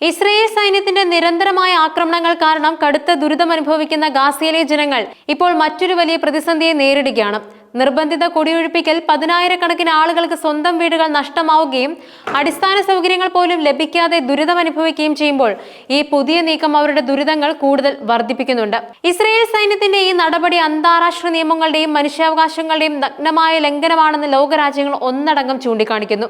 Israel സൈന്യത്തിന്റെ നിരന്തരമായ ആക്രമണങ്ങൾ കാരണം കടുത്ത ദുരിതമനുഭവിക്കുന്ന ഗാസയിലെ ജനങ്ങൾ ഇപ്പോൾ മറ്റൊരു വലിയ പ്രതിസന്ധിയെ നേരിടുകയാണ്. നിർബന്ധിത കുടിയൊഴിപ്പിക്കൽ പതിനായിരക്കണക്കിന് ആളുകൾക്ക് സ്വന്തം വീടുകൾ നഷ്ടമാവുകയും അടിസ്ഥാന സൗകര്യങ്ങൾ പോലും ലഭിക്കാതെ ദുരിതമനുഭവിക്കുകയും ചെയ്യുമ്പോൾ ഈ പുതിയ നീക്കം അവരുടെ ദുരിതങ്ങൾ കൂടുതൽ വർദ്ധിപ്പിക്കുന്നുണ്ട്. ഇസ്രയേൽ സൈന്യത്തിന്റെ ഈ നടപടി അന്താരാഷ്ട്ര നിയമങ്ങളുടെയും മനുഷ്യാവകാശങ്ങളുടെയും നഗ്നമായ ലംഘനമാണെന്ന് ലോകരാജ്യങ്ങൾ ഒന്നടങ്കം ചൂണ്ടിക്കാണിക്കുന്നു.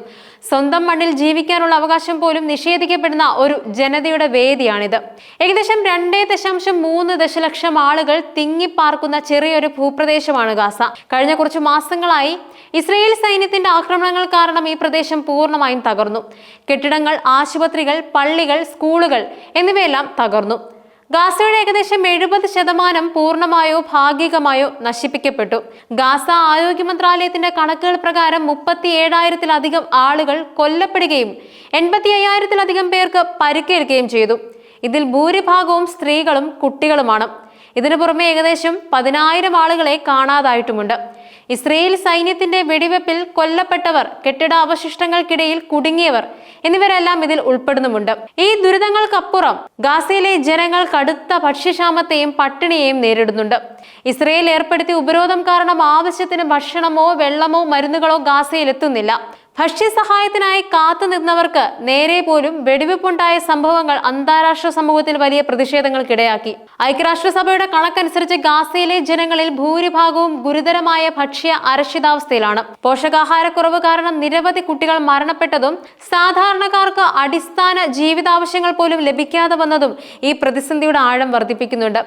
സ്വന്തം മണ്ണിൽ ജീവിക്കാനുള്ള അവകാശം പോലും നിഷേധിക്കപ്പെടുന്ന ഒരു ജനതയുടെ വേദിയാണിത്. ഏകദേശം രണ്ടേ ദശാംശം മൂന്ന് ദശലക്ഷം ആളുകൾ തിങ്ങിപ്പാർക്കുന്ന ചെറിയൊരു ഭൂപ്രദേശമാണ് ഗാസ. കഴിഞ്ഞ കുറച്ചു മാസങ്ങളായി ഇസ്രയേൽ സൈന്യത്തിന്റെ ആക്രമണങ്ങൾ കാരണം ഈ പ്രദേശം പൂർണമായും തകർന്നു. കെട്ടിടങ്ങൾ ആശുപത്രികൾ പള്ളികൾ സ്കൂളുകൾ എന്നിവയെല്ലാം തകർന്നു. ഗാസയുടെ ഏകദേശം എഴുപത് ശതമാനം പൂർണമായോ ഭാഗികമായോ നശിപ്പിക്കപ്പെട്ടു. ഗാസ ആരോഗ്യ മന്ത്രാലയത്തിന്റെ കണക്കുകൾ പ്രകാരം മുപ്പത്തി ഏഴായിരത്തിലധികം ആളുകൾ കൊല്ലപ്പെടുകയും എൺപത്തി അയ്യായിരത്തിലധികം പേർക്ക് പരിക്കേൽക്കുകയും ചെയ്തു. ഇതിൽ ഭൂരിഭാഗവും സ്ത്രീകളും കുട്ടികളുമാണ്. ഇതിനു പുറമെ ഏകദേശം പതിനായിരം ആളുകളെ കാണാതായിട്ടുമുണ്ട്. ഇസ്രയേൽ സൈന്യത്തിന്റെ വെടിവെപ്പിൽ കൊല്ലപ്പെട്ടവർ കെട്ടിട അവശിഷ്ടങ്ങൾക്കിടയിൽ കുടുങ്ങിയവർ എന്നിവരെല്ലാം ഇതിൽ ഉൾപ്പെടുന്നുമുണ്ട്. ഈ ദുരിതങ്ങൾക്കപ്പുറം ഗാസയിലെ ജനങ്ങൾ കടുത്ത ഭക്ഷ്യക്ഷാമത്തെയും പട്ടിണിയെയും നേരിടുന്നുണ്ട്. ഇസ്രയേൽ ഏർപ്പെടുത്തിയ ഉപരോധം കാരണം ആവശ്യത്തിന് ഭക്ഷണമോ വെള്ളമോ മരുന്നുകളോ ഗാസയിൽ എത്തുന്നില്ല. ഭക്ഷ്യസഹായത്തിനായി കാത്തു നിന്നവർക്ക് നേരെ പോലും വെടിവെപ്പുണ്ടായ സംഭവങ്ങൾ അന്താരാഷ്ട്ര സമൂഹത്തിൽ വലിയ പ്രതിഷേധങ്ങൾക്കിടയാക്കി. ഐക്യരാഷ്ട്രസഭയുടെ കണക്കനുസരിച്ച് ഗാസയിലെ ജനങ്ങളിൽ ഭൂരിഭാഗവും ഗുരുതരമായ ഭക്ഷ്യ അരക്ഷിതാവസ്ഥയിലാണ്. പോഷകാഹാരക്കുറവ് കാരണം നിരവധി കുട്ടികൾ മരണപ്പെട്ടതും സാധാരണക്കാർക്ക് അടിസ്ഥാന ജീവിതാവശ്യങ്ങൾ പോലും ലഭിക്കാതെ വന്നതും ഈ പ്രതിസന്ധിയുടെ ആഴം വർദ്ധിപ്പിക്കുന്നുണ്ട്.